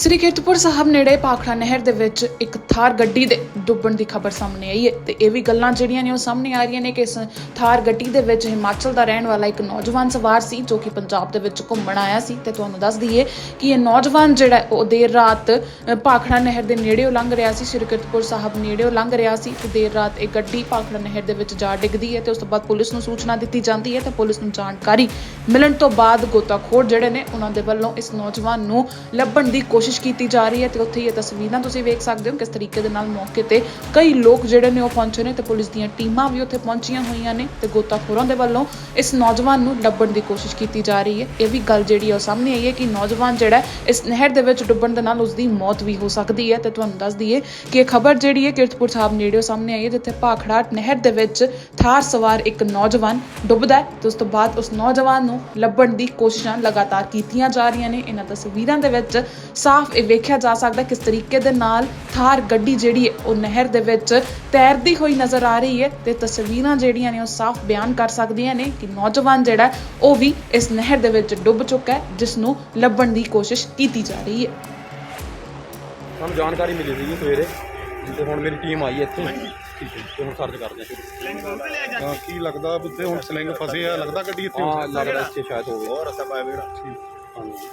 ਸ੍ਰੀ ਕੀਰਤਪੁਰ ਸਾਹਿਬ ਨੇੜੇ ਪਾਖੜਾ ਨਹਿਰ ਦੇ ਵਿੱਚ ਇੱਕ ਥਾਰ ਗੱਡੀ ਦੇ ਡੁੱਬਣ ਦੀ ਖਬਰ ਸਾਹਮਣੇ ਆਈ ਹੈ ਤੇ ਇਹ ਵੀ ਗੱਲਾਂ ਜਿਹੜੀਆਂ ਨੇ ਉਹ ਸਾਹਮਣੇ ਆ ਰਹੀਆਂ ਨੇ ਕਿ ਇਸ ਥਾਰ ਗੱਡੀ ਦੇ ਵਿੱਚ ਹਿਮਾਚਲ ਦਾ ਰਹਿਣ ਵਾਲਾ ਇੱਕ ਨੌਜਵਾਨ ਸਵਾਰ ਸੀ ਜੋ ਕਿ ਪੰਜਾਬ ਦੇ ਵਿੱਚ ਘੁੰਮਣ ਆਇਆ ਸੀ ਤੇ ਤੁਹਾਨੂੰ ਦੱਸ ਦਈਏ ਕਿ ਇਹ ਨੌਜਵਾਨ ਜਿਹੜਾ ਉਹ ਦੇਰ ਰਾਤ ਅ, ਭਾਖੜਾ ਨਹਿਰ ਦੇ ਨੇੜੇੋਂ ਲੰਘ ਰਿਹਾ ਸੀ ਸ੍ਰੀ ਕੀਰਤਪੁਰ ਸਾਹਿਬ ਨੇੜੇੋਂ ਲੰਘ ਰਿਹਾ ਸੀ ਤੇ ਦੇਰ ਰਾਤ ਇਹ ਗੱਡੀ ਭਾਖੜਾ ਨਹਿਰ ਦੇ ਵਿੱਚ ਜਾ ਡਿੱਗਦੀ ਹੈ ਤੇ ਉਸ ਤੋਂ ਬਾਅਦ ਪੁਲਿਸ ਨੂੰ ਸੂਚਨਾ ਦਿੱਤੀ ਜਾਂਦੀ ਹੈ ਤੇ ਪੁਲਿਸ ਨੂੰ ਜਾਣਕਾਰੀ ਮਿਲਣ ਤੋਂ ਬਾਅਦ ਗੋਤਾਖੋਰ ਜਿਹੜੇ ਨੇ ਉਹਨਾਂ ਦੇ ਵੱਲੋਂ ਇਸ ਨੌਜਵਾਨ ਨੂੰ ਲੱਭਣ ਦੀ ਕੋਸ਼ਿਸ਼ ਕੀਤੀ ਜਾ ਰਹੀ ਹੈ ਤੇ ਉੱਥੇ ਇਹ ਤਸਵੀਰਾਂ ਤੁਸੀਂ ਵੇਖ ਸਕਦੇ ਹੋ ਕਿਸ ਤਰੀਕੇ ਦੇ ਨਾਲ ਮੌਕੇ ਤੇ ਕਈ ਲੋਕ ਜਿਹੜੇ ਨੇ ਉਹ ਪਹੁੰਚੇ ਨੇ ਤੇ ਪੁਲਿਸ ਦੀਆਂ ਟੀਮਾਂ ਵੀ ਉੱਥੇ ਪਹੁੰਚੀਆਂ ਹੋਈਆਂ ਨੇ ਤੇ ਗੋਤਾਖੋਰਾਂ ਦੇ ਵੱਲੋਂ ਇਸ ਨੌਜਵਾਨ ਨੂੰ ਲੱਭਣ ਦੀ ਕੋਸ਼ਿਸ਼ ਕੀਤੀ ਜਾ ਰਹੀ ਹੈ। ਇਹ ਵੀ ਗੱਲ ਜਿਹੜੀ ਉਹ ਸਾਹਮਣੇ ਆਈ ਹੈ ਕਿ ਨੌਜਵਾਨ ਜਿਹੜਾ ਇਸ ਨਹਿਰ ਦੇ ਵਿੱਚ ਡੁੱਬਣ ਦੇ ਨਾਲ ਉਸ ਦੀ ਮੌਤ ਵੀ ਹੋ ਸਕਦੀ ਹੈ ਤੇ ਤੁਹਾਨੂੰ ਦੱਸ ਦਈਏ ਕਿ ਇਹ ਖਬਰ ਜਿਹੜੀ ਹੈ ਕਿਰਤਪੁਰ ਸਾਹਿਬ ਨੇੜਿਓਂ ਸਾਹਮਣੇ ਆਈ ਹੈ ਜਿੱਥੇ ਭਾਖੜਾ ਨਹਿਰ ਦੇ ਵਿੱਚ ਥਾਰ ਸਵਾਰ ਇੱਕ ਨੌਜਵਾਨ ਡੁੱਬਦਾ ਹੈ ਤੇ ਉਸ ਤੋਂ ਬਾਅਦ ਉਸ ਨੌਜਵਾਨ ਨੂੰ ਲੱਭਣ ਦੀ ਕੋਸ਼ਿਸ਼ਾਂ ਲਗਾਤਾਰ ਕੀਤੀਆਂ ਜਾ ਰਹੀਆਂ ਨੇ। ਇਹਨਾਂ ਤਸਵੀਰਾਂ ਦੇ ਵਿੱਚ ਸਾਫ਼ ਇਹ ਵੇਖਿਆ ਜਾ ਸਕਦਾ ਕਿਸ ਤਰੀਕੇ ਦੇ ਨਾਲ ਥਾਰ ਗੱਡੀ ਜਿਹੜੀ ਹੈ ਉਹ ਨਹਿਰ ਦੇ ਵਿੱਚ ਤੈਰਦੀ ਹੋਈ ਨਜ਼ਰ ਆ ਰਹੀ ਹੈ ਤੇ ਤਸਵੀਰਾਂ ਜਿਹੜੀਆਂ ਨੇ ਉਹ ਸਾਫ਼ ਬਿਆਨ ਕਰ ਸਕਦੀਆਂ ਨੇ ਕਿ ਨੌਜਵਾਨ ਜਿਹੜਾ ਹੈ, ਉਹ ਵੀ ਇਸ ਨਹਿਰ ਦੇ ਵਿੱਚ ਡੁੱਬ ਚੁੱਕਾ ਹੈ ਜਿਸ ਨੂੰ ਲੱਭਣ ਦੀ ਕੋਸ਼ਿਸ਼ ਕੀਤੀ ਜਾ ਰਹੀ ਹੈ। ਸਾਨੂੰ ਜਾਣਕਾਰੀ ਮਿਲੀ ਸੀ ਸਵੇਰੇ ਤੇ ਹੁਣ ਮੇਰੀ ਟੀਮ ਆਈ ਹੈ ਇੱਥੇ। ਠੀਕ ਹੈ ਤੇ ਹੁਣ ਸਰਚ ਕਰਦੇ ਹਾਂ। ਸ਼ੁਰੂ ਹਾਂ ਕੀ ਲੱਗਦਾ ਵੀ ਉੱਥੇ ਹੁਣ ਸਲਿੰਗ ਫਸੇ ਆ? ਲੱਗਦਾ ਗੱਡੀ ਇੱਥੇ ਹਾਂ ਲੱਗਦਾ ਇੱਥੇ ਸ਼ਾਇਦ ਹੋਵੇ। ਹੋਰ ਰਸਤਾ ਪਾਇਆ ਵੀਰ ਹਾਂਜੀ।